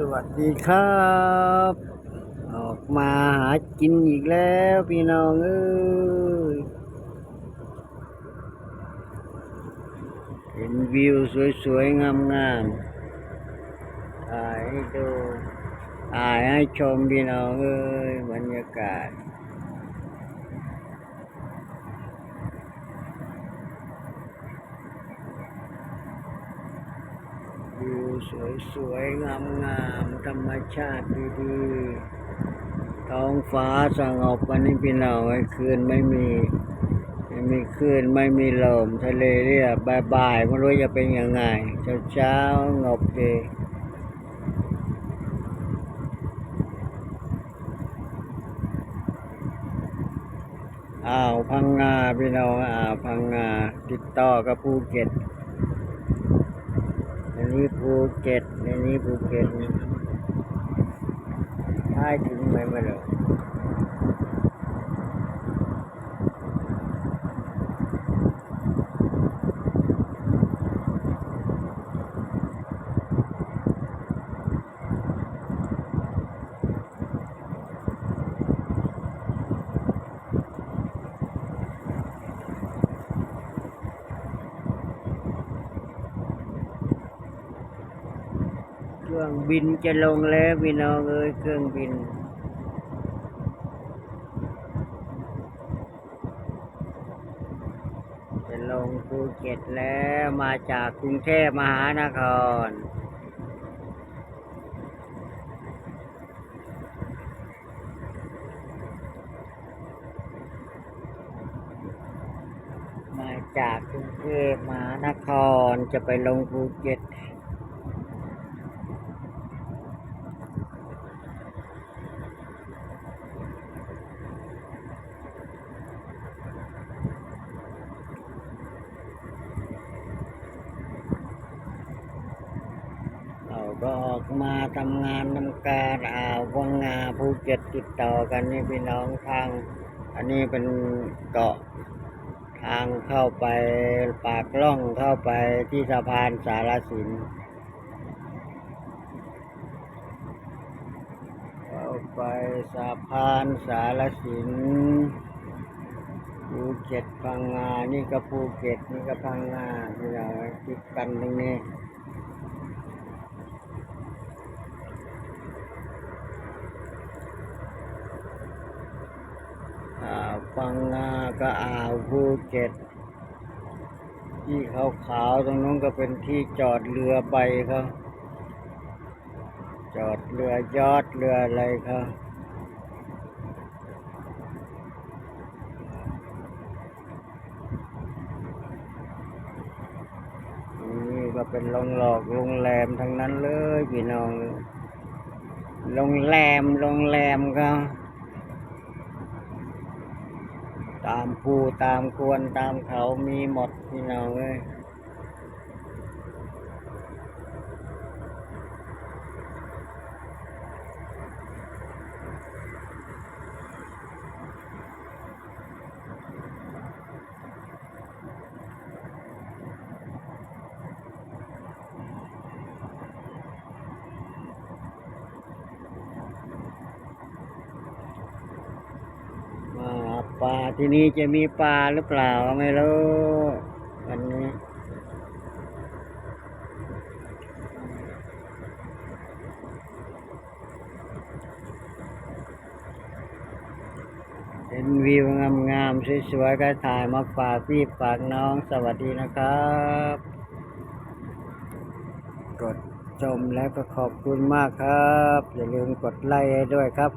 สวัสดีครับ ออกมาหากินอีกแล้วพี่น้องเอ้ยเห็นวิวสวยๆ งามๆถ่ายให้ดูถ่ายให้ชมพี่น้องเอ้ยบรรยากาศ วิวสวยๆ งามๆ ธรรมชาติดีๆ ท้องฟ้าสงบวันนี้พี่น้องไอ้คืนไม่มีไม่มีคลื่นไม่มีลมทะเลเรียบบ่ายๆไม่รู้จะเป็นยังไง เช้าๆงบดีอ่าวพังงาพี่น้องอ่าวพังงาติดต่อกับภูเก็ต นี้ภูเก็ตในนี้ภูเก็ตใช่ถึงไหมไม่รู้เครื่องบินจะลงแล้วพี่น้องเอ้ยเครื่องบิน จะลงภูเก็ตแล้วมาจากกรุงเทพมหานครมาจากกรุงเทพมหานครจะไปลงภูเก็ต เราก็ออกมาทำงานทำการอ่าววังงาภูเก็ตติดต่อกันนี่พี่น้องทาง อันนี้เป็นเกาะทางเข้าไปปากล่องเข้าไปที่สะพานสารสินเข้าไปสะพานสารสินภูเก็ตพังงานี่ก็ภูเก็ตนี่ก็พังงาที่เราติดกันตรงนี้ อ่าว พังงาก็อ่าวภูเก็ต ที่ขาวๆตรงนู้นก็เป็นที่จอดเรือใบเขาจอดเรือยอดเรืออะไรเขานี่ก็เป็นโรงหลอกโรงแรมทั้งนั้นเลยพี่น้อง โรงแรมโรงแรมเขา ตามภูตามควรตามเขามีหมดพี่น้องเลยมา ปลาที่นี่จะมีปลาหรือเปล่าไม่รู้วันนี้เห็นวิวงามๆสวยๆก็ถ่ายมาฝากพี่ฝากน้องสวัสดีนะครับ กดชมแล้วก็ขอบคุณมากครับ อย่าลืมกดไลค์ด้วยครับ